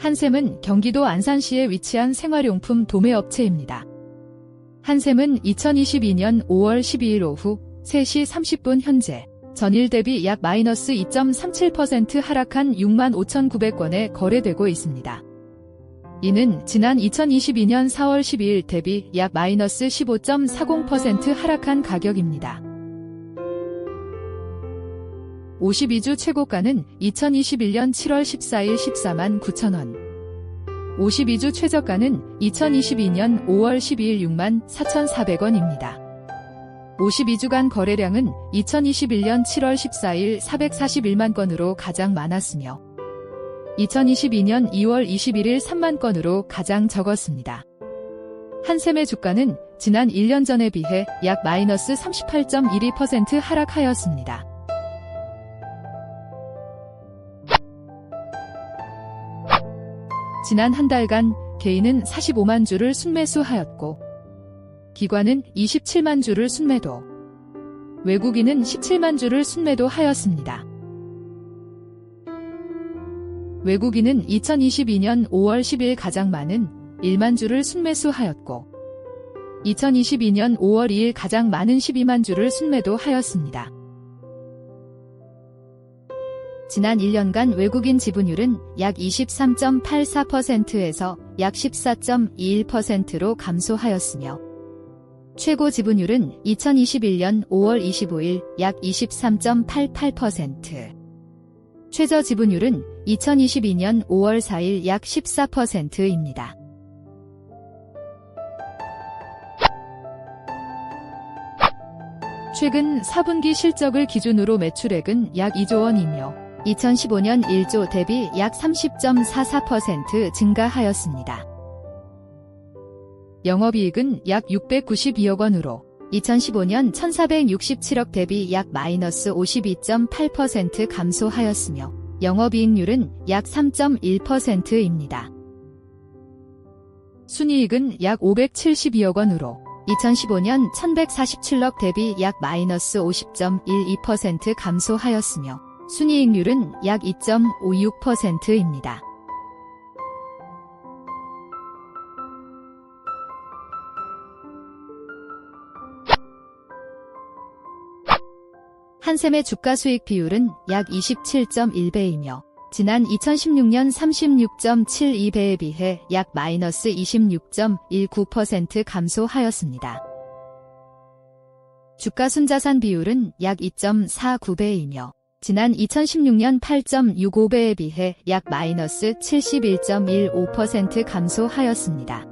한샘은 경기도 안산시에 위치한 생활용품 도매업체입니다. 한샘은 2022년 5월 12일 오후 3시 30분 현재 전일 대비 약 마이너스 2.37% 하락한 6만 5,900건에 거래되고 있습니다. 이는 지난 2022년 4월 12일 대비 약 마이너스 15.40% 하락한 가격입니다. 52주 최고가는 2021년 7월 14일 14만 9천원. 52주 최저가는 2022년 5월 12일 6만 4,400원입니다. 52주간 거래량은 2021년 7월 14일 441만 건으로 가장 많았으며 2022년 2월 21일 3만 건으로 가장 적었습니다. 한샘의 주가는 지난 1년 전에 비해 약 마이너스 38.12% 하락하였습니다. 지난 한 달간 개인은 45만 주를 순매수하였고 기관은 27만 주를 순매도 외국인은 17만 주를 순매도 하였습니다. 외국인은 2022년 5월 10일 가장 많은 1만 주를 순매수하였고 2022년 5월 2일 가장 많은 12만 주를 순매도 하였습니다. 지난 1년간 외국인 지분율은 약 23.84%에서 약 14.21%로 감소하였으며 최고 지분율은 2021년 5월 25일 약 23.88%, 최저 지분율은 2022년 5월 4일 약 14%입니다. 최근 4분기 실적을 기준으로 매출액은 약 2조 원이며 2015년 1조 대비 약 30.44% 증가하였습니다. 영업이익은 약 692억 원으로 2015년 1467억 대비 약 마이너스 52.8% 감소하였으며 영업이익률은 약 3.1%입니다. 순이익은 약 572억 원으로 2015년 1147억 대비 약 마이너스 50.12% 감소하였으며 순이익률은 약 2.56%입니다. 한샘의 주가 수익 비율은 약 27.1배이며 지난 2016년 36.72배에 비해 약 마이너스 26.19% 감소하였습니다. 주가 순자산 비율은 약 2.49배이며 지난 2016년 8.65배에 비해 약 마이너스 71.15% 감소하였습니다.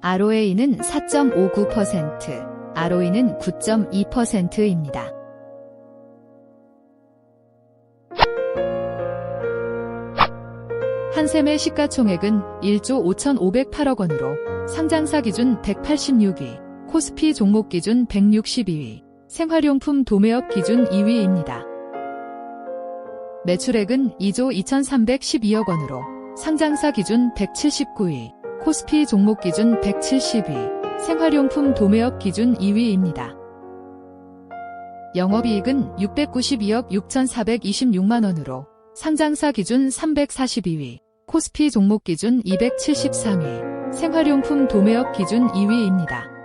ROA는 4.59%, ROE는 9.2%입니다. 한샘의 시가총액은 1조 5,508억 원으로 상장사 기준 186위, 코스피 종목 기준 162위, 생활용품 도매업 기준 2위입니다. 매출액은 2조 2,312억 원으로 상장사 기준 179위, 코스피 종목 기준 170위, 생활용품 도매업 기준 2위입니다. 영업이익은 692억 6,426만 원으로 상장사 기준 342위, 코스피 종목 기준 273위, 생활용품 도매업 기준 2위입니다.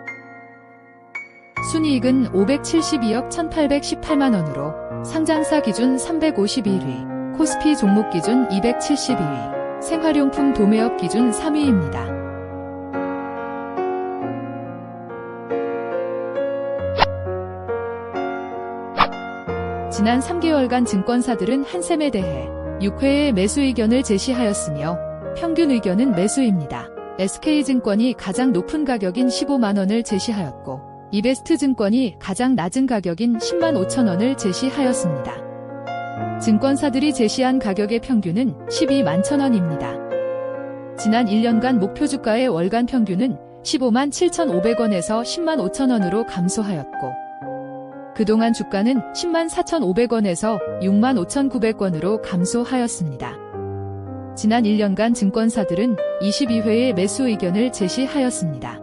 순이익은 572억 1,818만 원으로 상장사 기준 351위, 코스피 종목 기준 272위, 생활용품 도매업 기준 3위입니다. 지난 3개월간 증권사들은 한샘에 대해 6회의 매수 의견을 제시하였으며 평균 의견은 매수입니다. SK증권이 가장 높은 가격인 15만원을 제시하였고 이베스트증권이 가장 낮은 가격인 10만 5천 원을 제시하였습니다. 증권사들이 제시한 가격의 평균은 12만 천 원입니다. 지난 1년간 목표 주가의 월간 평균은 15만 7,500원에서 10만 5천원으로 감소하였고 그동안 주가는 10만 4,500원에서 6만 5,900원으로 감소하였습니다. 지난 1년간 증권사들은 22회의 매수 의견을 제시하였습니다.